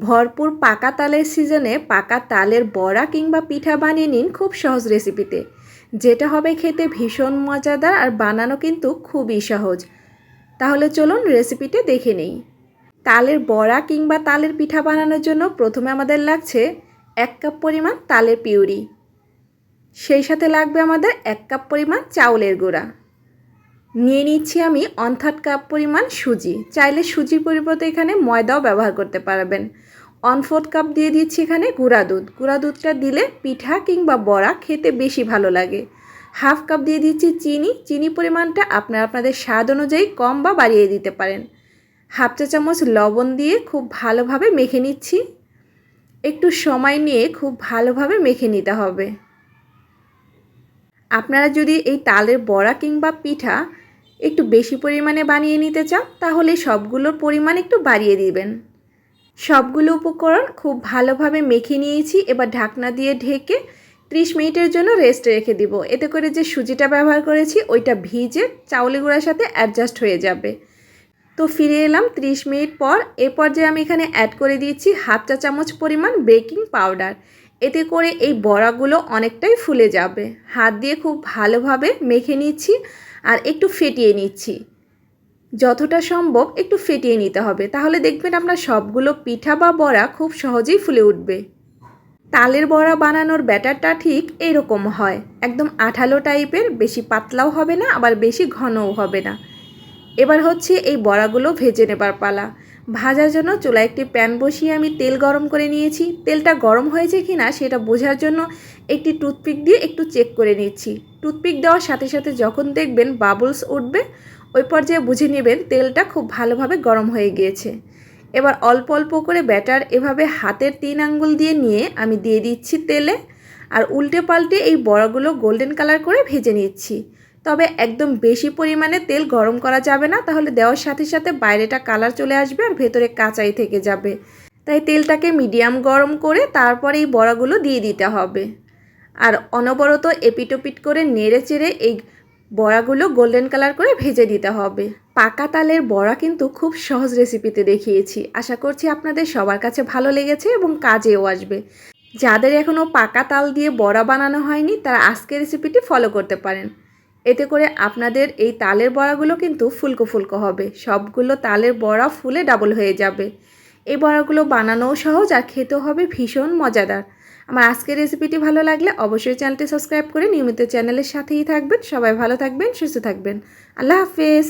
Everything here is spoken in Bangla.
ভরপুর পাকা তালের সিজনে পাকা তালের বড়া কিংবা পিঠা বানিয়ে নিন খুব সহজ রেসিপিতে। যেটা হবে খেতে ভীষণ মজাদার আর বানানো কিন্তু খুবই সহজ। তাহলে চলুন রেসিপিটা দেখে নেই। তালের বড়া কিংবা তালের পিঠা বানানোর জন্য প্রথমে আমাদের লাগছে এক কাপ পরিমাণ তালের পিউরি। সেই সাথে লাগবে আমাদের এক কাপ পরিমাণ চাউলের গুঁড়া। নিয়ে নিচ্ছি আমি ওয়ান থার্ড কাপ পরিমাণ সুজি। চাইলে সুজির পরিবর্তে এখানে ময়দাও ব্যবহার করতে পারবেন। ওয়ান ফোর্থ কাপ দিয়ে দিচ্ছি এখানে গুঁড়া দুধ। গুঁড়া দুধটা দিলে পিঠা কিংবা বড়া খেতে বেশি ভালো লাগে। হাফ কাপ দিয়ে দিচ্ছি চিনি। চিনি পরিমাণটা আপনারা আপনাদের স্বাদ অনুযায়ী কম বা বাড়িয়ে দিতে পারেন। হাফ চা চামচ লবণ দিয়ে খুব ভালোভাবে মেখে নিচ্ছি। একটু সময় নিয়ে খুব ভালোভাবে মেখে নিতে হবে। আপনারা যদি এই তালের বড়া কিংবা পিঠা একটু বেশি পরিমাণে বানিয়ে নিতে চান তাহলে সবগুলোর পরিমাণ একটু বাড়িয়ে দিবেন। সবগুলো উপকরণ খুব ভালোভাবে মেখে নিয়েছি, এবার ঢাকনা দিয়ে ঢেকে ত্রিশ মিনিটের জন্য রেস্ট রেখে দিব। এতে করে যে সুজিটা ব্যবহার করেছি, ওইটা ভিজে চাউলি গুঁড়ার সাথে অ্যাডজাস্ট হয়ে যাবে। তো ফিরে এলাম ত্রিশ মিনিট পর, এরপর যে আমি এখানে অ্যাড করে দিয়েছি হাফ চা চামচ পরিমাণ বেকিং পাউডার এতে করে এই বড়াগুলো অনেকটাই ফুলে যাবে। হাত দিয়ে খুব ভালোভাবে মেখে নিচ্ছি আর একটু ফেটিয়ে নিচ্ছি। যতটা সম্ভব একটু ফেটিয়ে নিতে হবে। তাহলে দেখবেন আপনার সবগুলো পিঠা বা বড়া খুব সহজেই ফুলে উঠবে। তালের বড়া বানানোর ব্যাটারটা ঠিক এরকম হয়। একদম আঠালো টাইপের, বেশি পাতলাও হবে না, আবার বেশি ঘনও হবে না। এবার হচ্ছে এই বড়াগুলো ভেজে নেবার পালা। ভাজার জন্য চুলায় একটি প্যান বসিয়ে আমি তেল গরম করে নিয়েছি। তেলটা গরম হয়েছে কি না সেটা বোঝার জন্য একটি টুথপিক দিয়ে একটু চেক করে নিচ্ছি। টুথপিক দেওয়ার সাথে সাথে যখন দেখবেন বাবলস উঠবে, ওই পর্যায়ে বুঝে নেবেন তেলটা খুব ভালোভাবে গরম হয়ে গিয়েছে। এবার অল্প অল্প করে ব্যাটার এভাবে হাতের তিন আঙ্গুল দিয়ে নিয়ে আমি দিয়ে দিচ্ছি তেলে। আর উল্টে পাল্টে এই বড়াগুলো গোল্ডেন কালার করে ভেজে নিচ্ছি। তবে একদম বেশি পরিমাণে তেল গরম করা যাবে না, তাহলে দেওয়ার সাথে সাথে বাইরেটা কালার চলে আসবে আর ভেতরে কাঁচাই থেকে যাবে। তাই তেলটাকে মিডিয়াম গরম করে তারপরে এই বড়াগুলো দিয়ে দিতে হবে। আর অনবরত এপিটোপিট করে নেড়ে চেড়ে এই বড়াগুলো গোল্ডেন কালার করে ভেজে দিতে হবে। পাকা তালের বড়া কিন্তু খুব সহজ রেসিপিতে দেখিয়েছি। আশা করছি আপনাদের সবার কাছে ভালো লেগেছে এবং কাজেও আসবে। যাদের এখনও পাকা তাল দিয়ে বড়া বানানো হয়নি, তারা আজকের রেসিপিটি ফলো করতে পারেন। এতে করে আপনাদের এই তালের বড়াগুলো কিন্তু ফুলকো ফুলকো হবে। সবগুলো তালের বড়া ফুলে ডাবল হয়ে যাবে। এই বড়াগুলো বানানোও সহজ আর খেতেও হবে ভীষণ মজাদার। আমার আজকের রেসিপিটি ভালো লাগলে অবশ্যই চ্যানেলটি সাবস্ক্রাইব করে নিয়মিত চ্যানেলের সাথেই থাকবেন। সবাই ভালো থাকবেন, সুস্থ থাকবেন। আল্লাহ হাফেজ।